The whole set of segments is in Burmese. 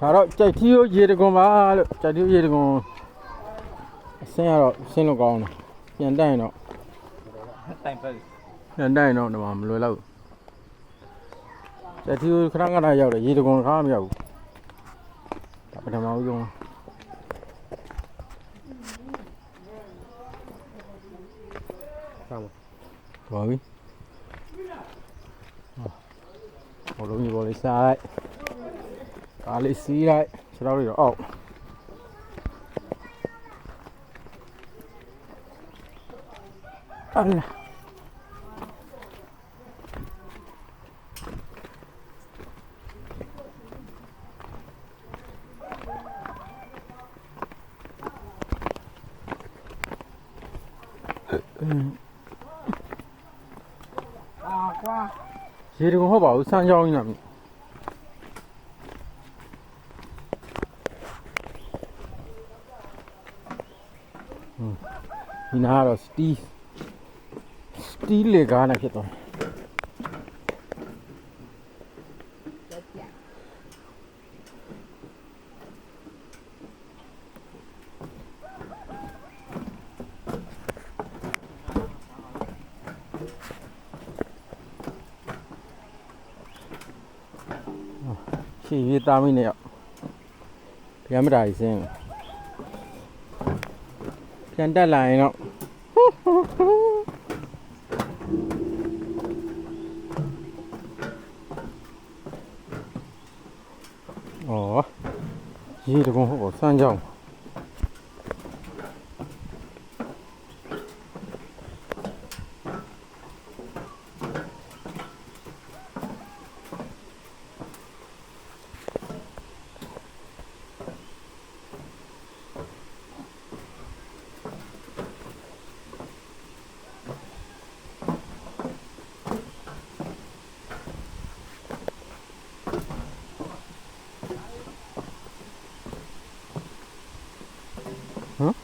ဒါတော့ကြိုက်ထီရိုးရေတကွန်ပါလို့ကြိုက်ထီရိုးရေတကွန်အစင်းကတော့အစင်းလို့ကောင်းတယ်ပြန်တက်ရင်တော့တိုင်ပတ်ပြန်တက်ရင်တော့ဒီမှာမလွယ်တော့ဘူးကြိုက်ထီရိုးခဏခဏရောက်တယ်ရေတကွန်ခါမရောက်ဘူးဒါပထမဦးဆုံးပါပြီဘောလုံးကြီးဘောလေးစားလိုက် ကားလေးစီးလိုက်ခြေထောက်လေးတော့အောက်အဲ့လာရေတကွန်ဟုတ်ပါဘူးစမ်းချောင်းကြီးနာ ဒီနားကတော့စတီးစတီးလေကားနဲ့ဖြစ်သွားတယ်ရှေ့ရေးသားမိနေရောက်ဗျမ်းမတာကြီးစင်း ပြန်တက်လာရင်တော့ဩရေတကုံဟုတ်ပါစ မ်း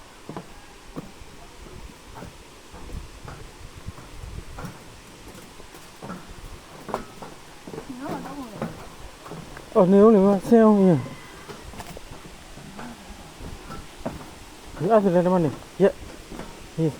ကြောင်းအော်နေဦးနေမဆင်းအောင်ရင်ဒီအဲ့ဒါလည်းမနေရက်ဒီဆ